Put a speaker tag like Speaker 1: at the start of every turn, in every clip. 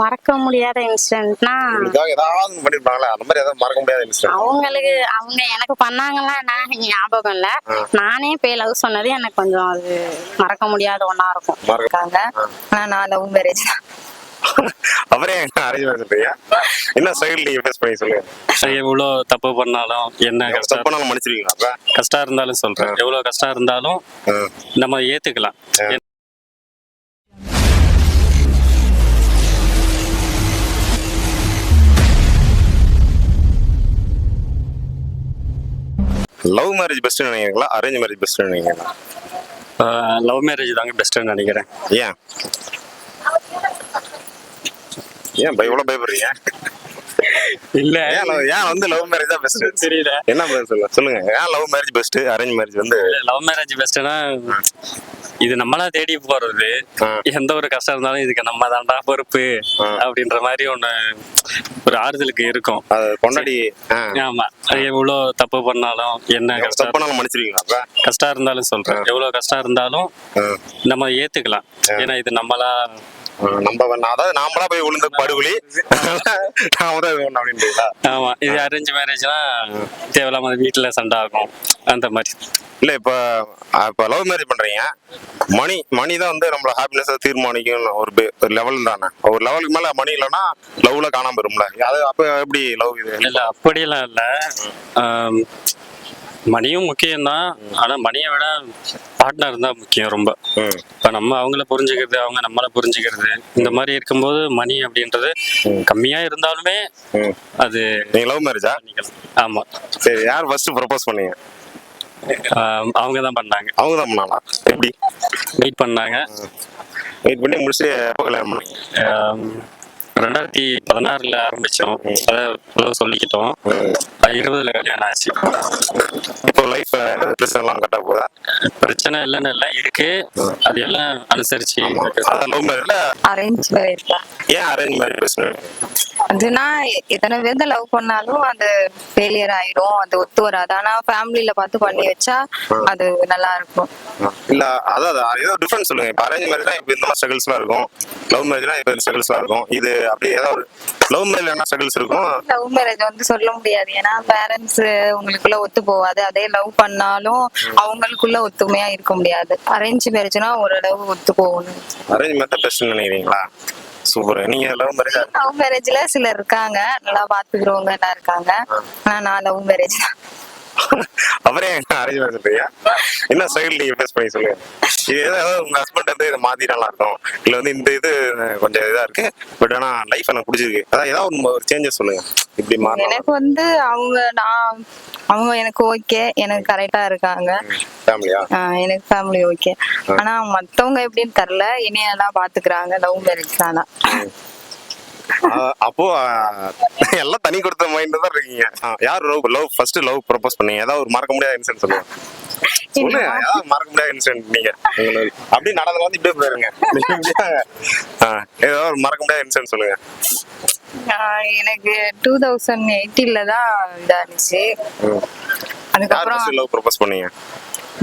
Speaker 1: மறக்க முடியாத இன்சிடென்ட்னா
Speaker 2: ஏதாவது பண்ணிருப்பாங்களா? அந்த மாதிரி ஏதாவது மறக்க முடியாத இன்சிடென்ட்
Speaker 1: அவங்களுக்கு அவங்க எனக்கு பண்ணாங்களா? நான் ஞாபகம் இல்ல. நானே போய் லவ் சொன்னது எனக்கு கொஞ்சம் அது மறக்க முடியாத ஒண்ணா இருக்கும்.
Speaker 3: இருக்காங்க ஆனா நான் லவ் மேரேஜ் தான்.
Speaker 2: அவரே அரேஞ்ச் பண்ணி சொல்றீங்க என்ன சைடு நீங்க ஃபேஸ் பண்ணி சொல்லுங்க.
Speaker 4: எவ்வளோ தப்பு பண்ணாலும் என்ன கஷ்டம்
Speaker 2: தப்பானாலும் மன்னிச்சிருவீங்களா அப்ப?
Speaker 4: கஷ்டம் இருந்தாலும் சொல்றேன். எவ்வளோ கஷ்டம் இருந்தாலும். நம்ம ஏத்துக்கலாம்.
Speaker 2: லவ் மேரேஜ் பெஸ்ட் நினைக்கிறீங்களா? அரேஞ்ச் மேரேஜ் பெஸ்ட் நினைக்கிறீங்களா?
Speaker 4: லவ் மேரேஜ் தாங்க பெஸ்ட்னு நினைக்கிறேன்.
Speaker 2: ஏன்? ஏன் பய இவ்வளவு பயப்படுறீங்க?
Speaker 4: இல்ல.
Speaker 2: ஏன் வந்து லவ் மேரேஜ் தான் பெஸ்ட்
Speaker 4: தெரியல.
Speaker 2: என்ன சொல்லுங்க. ஏன் love marriage best arrange marriage வந்து
Speaker 4: லவ் மேரேஜ் பெஸ்ட்னா இது நம்மளா தேடி போறது. எந்த ஒரு கஷ்டம் இருந்தாலும் இதுக்கு நம்ம தாண்டா பொறுப்பு. அப்படின்ற மாதிரி ஒண்ணு ஒரு ஆறுதலுக்கு இருக்கும்
Speaker 2: கொண்டாடி.
Speaker 4: ஆமா அது எவ்வளோ தப்பு பண்ணாலும் என்ன கஷ்டம்
Speaker 2: தப்பானாலும் மன்னிச்சிருவீங்களா அப்ப
Speaker 4: கஷ்டம் இருந்தாலும் சொல்றேன் எவ்வளவு கஷ்டம் இருந்தாலும். நம்ம ஏத்துக்கலாம் ஏன்னா இது நம்மளா
Speaker 2: நம்ம அதாவது நாமளா போய் விழுந்த படுகொலி நாம தான் இது பண்ணோம் அப்படின்றீங்களா?
Speaker 4: ஆமா இது அரேஞ்ச் மேரேஜ்னா தேவையில்லாம வீட்டுல சண்டை ஆகும். அந்த மாதிரி.
Speaker 2: இல்ல இப்ப இப்ப லவ் மேரேஜ் பண்றீங்க. மணி மணி தான் வந்து நம்மள ஹாப்பினஸ் தீர்மானிக்கும் ஒரு லெவல் தானே. ஒரு லெவலுக்கு மேல மணி இல்லைன்னா லவ்ல காணாம வரும்ல அது அப்ப எப்படி லவ் இது?
Speaker 4: இல்ல அப்படியெல்லாம் இல்ல. மணியும் முக்கியம்தான். ஆனா மணியை விட பார்ட்னர் தான் முக்கியம் ரொம்ப. நம்ம அவங்கள புரிஞ்சுக்கிறது அவங்க நம்மள புரிஞ்சுக்கிறது இந்த மாதிரி இருக்கும்போது மணி அப்படின்றது கம்மியா இருந்தாலுமே. அது
Speaker 2: நீங்க லவ் மேரேஜா
Speaker 4: ஆமா.
Speaker 2: சரி யார் ஃபர்ஸ்ட் ப்ரப்போஸ் பண்ணீங்க?
Speaker 4: அவங்க தான் பண்ணாங்க.
Speaker 2: அவங்க தான் பண்ணாங்களா? எப்படி?
Speaker 4: வெயிட் பண்ணாங்க.
Speaker 2: வெயிட் பண்ணி முடிச்சு எப்போ கல்யாணம் பண்ணீங்க?
Speaker 4: ரெண்டாயிரத்தி பதினாறுல ஆரம்பிச்சோம். அதை சொல்லிக்கிட்டோம். இருபதுல கல்யாணம் ஆச்சு.
Speaker 2: இப்போ லைஃப் பிரச்சனைலாம் கரெக்டா போதா
Speaker 4: பிரச்சனை இல்லைன்னு இல்லை இருக்கு. அது எல்லாம் அனுசரிச்சு.
Speaker 3: அரேஞ்ச் மேரேஜ்
Speaker 2: ஏன் அரேஞ்ச் மேரேஜ் பிரச்சனை
Speaker 3: அதுனா எத்தனை பேர்த்த லவ் பண்ணாலும் அது ஃபெயிலியர் ஆயிடும் அது ஒத்து வராது. ஆனா ஃபேமிலில பார்த்து பண்ணி வச்சா அது நல்லா இருக்கும்.
Speaker 2: இல்ல அதான் ஏதோ டிஃபரன்ஸ் சொல்லுங்க. இப்போ அரேஞ்ச் மேரேஜ்னா இப்போ இந்த மாதிரி ஸ்ட்ரகிள்ஸ்லாம் இருக்கும். லவ் மேரேஜ்னா இப்போ இந்த ஸ்ட்ரகிள்ஸ்லாம் இருக்கும். இது அப்படி ஏதாவது லவ் மேரேஜ் என்ன ஸ்ட்ரகிள்ஸ் இருக்கும்?
Speaker 3: லவ் மேரேஜ் வந்து சொல்ல முடியாது. ஏன்னா பேரண்ட்ஸ் உங்களுக்குள்ள ஒத்து போகாது. அதே லவ் பண்ணாலும் அவங்களுக்குள்ள ஒத்துமையா இருக்க முடியாது. அரேஞ்ச் மேரேஜ்னா ஓரளவு ஒத்து போகணும்
Speaker 2: அரேஞ்ச் மேரேஜ் பெஸ்ட் நினைக்கிறீங்களா? சூப்பர். நீங்க லவ் மேரேஜ்
Speaker 3: லவ் மேரேஜ்ல சிலர் இருக்காங்க. நல்லா பாத்துக்கிறவங்க எல்லாம் இருக்காங்க. ஆனா நான் லவ் மேரேஜ் தான்
Speaker 2: அவரே அரேஞ்ச் சொல்றீங்க என்ன ஸ்டைல் நீங்க ஃபேஸ் பண்ணி சொல்லுங்க. இது ஏதாவது உங்க ஹஸ்பண்ட் வந்து இதை மாத்தி நல்லா இருக்கும் இல்ல வந்து இந்த இது கொஞ்சம் இதா இருக்கு. பட் ஆனா லைஃப் எனக்கு பிடிச்சிருக்கு. அதான் ஏதாவது ஒரு சேஞ்சஸ் சொல்லுங்க. இப்படி
Speaker 3: எனக்கு வந்து அவங்க நான் அவங்க எனக்கு ஓகே எனக்கு கரெக்டா இருக்காங்க. எனக்கு ஃபேமிலி ஓகே ஆனா மத்தவங்க எப்படின்னு தெரியல. என்னையெல்லாம் பாத்துக்கிறாங்க. லவ் மேரேஜ் தானா
Speaker 2: அப்போ எல்லாம் தனி கொடுத்த மைண்ட் தான் இருக்கீங்க. யார் love love first love propose பண்ணீங்க? ஏதாவது ஒரு மறக்க முடியாத இன்சிடென்ட் சொல்லுங்க. சொல்லுங்க ஏதாவது மறக்க முடியாத இன்சிடென்ட் நீங்க. அப்படி நடந்து வந்து இப்படியே போயிருங்க. ஏதாவது ஒரு மறக்க முடியாத இன்சிடென்ட் சொல்லுங்க.
Speaker 3: எனக்கு டூ தௌசண்ட் எயிட்டீன்ல தான் இதா இருந்துச்சு
Speaker 2: யார்
Speaker 3: அதுக்கப்புறம்
Speaker 2: லவ் ப்ரப்போஸ் பண்ணீங்க?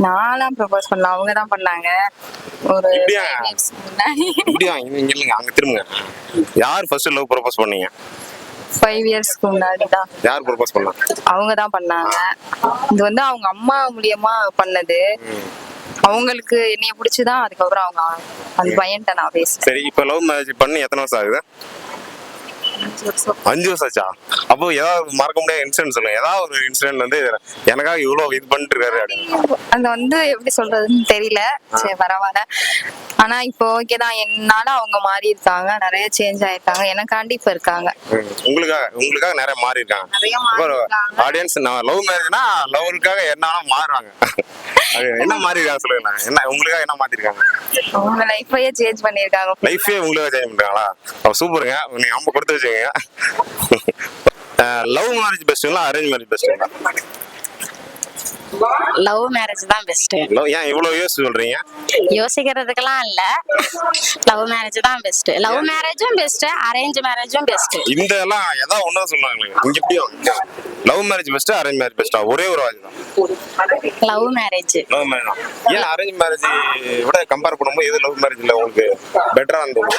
Speaker 3: நான்லாம் ப்ரப்போஸ் பண்ணல. அவங்க தான் பண்ணாங்க. ஒரு
Speaker 2: இப்படியா? இங்க இல்லைங்க அங்க திரும்புங்க. யார் ஃபர்ஸ்ட் லவ் ப்ரப்போஸ் பண்ணீங்க?
Speaker 3: ஃபைவ் இயர்ஸ்க்கு முன்னாடி தான்
Speaker 2: யார் ப்ரப்போஸ் பண்ணா?
Speaker 3: அவங்க தான் பண்ணாங்க. இது வந்து அவங்க அம்மா மூலியமா பண்ணது. அவங்களுக்கு என்னைய பிடிச்சுதான் அதுக்கப்புறம் அவங்க அந்த பையன்ட்ட நான் பேசுறேன்
Speaker 2: சரி இப்போ லவ் மேரேஜ் பண்ணி எத்தனை வருஷம் ஆகுது? அஞ்சு வருஷம். ஆச்சா? அப்போ ஏதாவது மறக்க முடியாத இன்சிடென்ட் சொல்லுங்க. ஏதாவது ஒரு இன்சிடென்ட் வந்து எனக்காக இவ்வளவு இது பண்ணிட்டு இருக்காரு அப்படின்னு
Speaker 3: வந்து எப்படி சொல்றதுன்னு தெரியல. சரி பரவாயில்ல. ஆனா இப்போ ஓகே தான். என்னால அவங்க மாறி இருக்காங்க நிறைய சேஞ்ச் ஆயிருக்காங்க. எனக்காண்டி இப்ப இருக்காங்க.
Speaker 2: உங்களுக்காக உங்களுக்காக நிறைய மாறி இருக்காங்க. ஆடியன்ஸ் நான் லவ் மேரேஜ்னா லவருக்காக என்ன மாறுறாங்க. அது என்ன மாறி இருக்காங்க சொல்லுங்க என்ன உங்களுக்காக என்ன மாத்திருக்காங்க?
Speaker 3: அவங்க லைஃபையே சேஞ்ச் பண்ணிருக்காங்க
Speaker 2: லைஃபே உங்களுக்காக சேஞ்ச் பண்றாங்களா சூப்பருங்க நீங்க அம்ப கொடுத்து வச்சுங்க லவ் மேரேஜ் பெஸ்ட்டுங்களா அரேஞ்ச் மேரேஜ் பெஸ்ட்டுங்களா
Speaker 1: லவ் மேரேஜ் தான் பெஸ்ட்
Speaker 2: லவ் ஏன் இவ்வளவு யோசிச்சு சொல்றீங்க?
Speaker 1: யோசிக்கிறதுக்கெல்லாம் இல்ல. லவ் மேரேஜ் தான் பெஸ்ட் லவ் மேரேஜும் பெஸ்ட் அரேஞ்ச் மேரேஜும் பெஸ்ட்
Speaker 2: இந்த எல்லாம் ஏதாவது ஒண்ணா சொன்னாங்களே. இங்க இப்படியும் love marriage best arrange marriage பெஸ்டா ஒரே ஒரு வாஜ் தான்.
Speaker 1: லவ் மேரேஜ்
Speaker 2: லவ் மேரேஜ் ஏன் அரேஞ்ச் மேரேஜ் விட கம்பேர் பண்ணும்போது எது லவ் மேரேஜ்ல உங்களுக்கு பெட்டரா இருந்தது?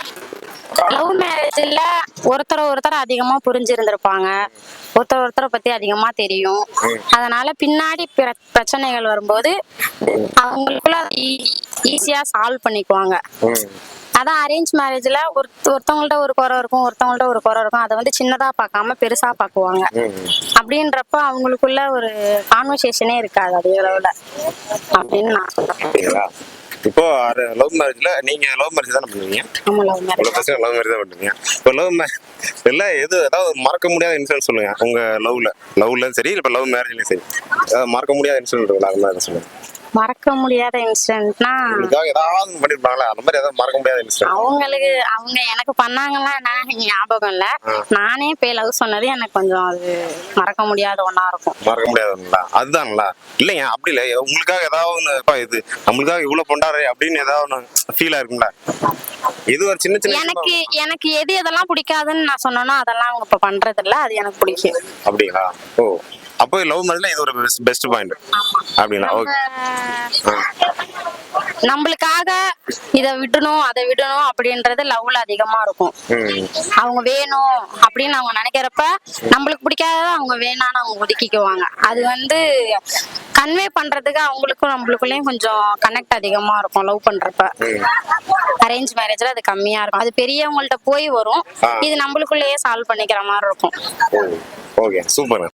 Speaker 1: லவ் மேரேஜ்ல ஒருத்தர் ஒருத்தர் அதிகமா புரிஞ்சிருந்திருப்பாங்க. ஒருத்தர் ஒருத்தரை பத்தி அதிகமா தெரியும். அதனால பின்னாடி பிரச்சனைகள் வரும்போது அவங்களுக்குள்ள ஈஸியா சால்வ் பண்ணிக்குவாங்க. அதான் அரேஞ்ச் மேரேஜ்ல ஒரு ஒருத்தவங்கள்ட்ட ஒரு குறை இருக்கும் ஒருத்தவங்கள்ட்ட ஒரு குறை இருக்கும். அதை வந்து சின்னதா பார்க்காம பெருசா
Speaker 2: பாக்குவாங்க
Speaker 1: அப்படின்றப்ப அவங்களுக்குள்ள ஒரு கான்வர்சேஷனே இருக்காது அதே அளவுல. அப்படின்னு நான் சொல்றேன்.
Speaker 2: இப்போ லவ் மேரேஜ்ல நீங்க லவ் மேரேஜ் தானே பண்ணுவீங்க?
Speaker 1: லவ் மேரேஜ்
Speaker 2: லவ் தான் பண்ணுவீங்க. இப்போ லவ் இல்ல எது ஏதாவது மறக்க முடியாத இன்சிடென்ட் சொல்லுங்க. உங்க லவ்ல லவ்ல சரி இப்ப லவ் மேரேஜ்லயும் சரி. மறக்க முடியாத இன்சிடென்ட் இருக்குல்ல மாதிரி சொல்லுங்க.
Speaker 1: மறக்க முடியாத இன்சிடென்ட்னா
Speaker 2: ஏதாவது ஒண்ணு பண்ணிருப்பாங்களா? அந்த மாதிரி ஏதாவது மறக்க முடியாத இன்சிடென்ட்
Speaker 1: அவங்களுக்கு அவங்க எனக்கு பண்ணாங்களா நான் ஞாபகம் இல்ல. நானே போய் லவ் சொன்னது எனக்கு கொஞ்சம் அது மறக்க முடியாத ஒண்ணா இருக்கும்.
Speaker 2: மறக்க முடியாதுங்களா? அதுதான்ங்களா இல்லைங்க அப்படி இல்லை. உங்களுக்காக ஏதாவது ஒண்ணு இது நம்மளுக்காக இவ்வளவு பொண்டாரு அப்படின்னு ஏதாவது ஒண்ணு ஃபீலா இருக்குங்களா? இது ஒரு சின்ன சின்ன
Speaker 1: எனக்கு எனக்கு எது எதெல்லாம் பிடிக்காதுன்னு நான் சொன்னேனோ அதெல்லாம் அவங்க இப்ப பண்றது இல்ல அது எனக்கு பிடிக்கும்
Speaker 2: அப்படிங்களா? ஓ. அப்போ லவ் மேரேஜ்ல இது ஒரு பெஸ்ட் பாயிண்ட் அப்படிங்களா ஓகே
Speaker 1: நம்மளுக்காக இத விடணும் அதை விடணும் அப்படின்றது லவ்ல அதிகமா இருக்கும். அவங்க வேணும் அப்படின்னு அவங்க நினைக்கிறப்ப நம்மளுக்கு பிடிக்காதத அவங்க வேணான்னு அவங்க ஒதுக்கிக்குவாங்க. அது வந்து கன்வே பண்றதுக்கு அவங்களுக்கும் நம்மளுக்குள்ளயும் கொஞ்சம் கனெக்ட் அதிகமா இருக்கும் லவ் பண்றப்ப. அரேஞ்ச் மேரேஜ்ல அது கம்மியா இருக்கும். அது பெரியவங்கள்ட்ட போய் வரும். இது நம்மளுக்குள்ளேயே சால்வ் பண்ணிக்கிற மாதிரி இருக்கும்.
Speaker 2: Okay super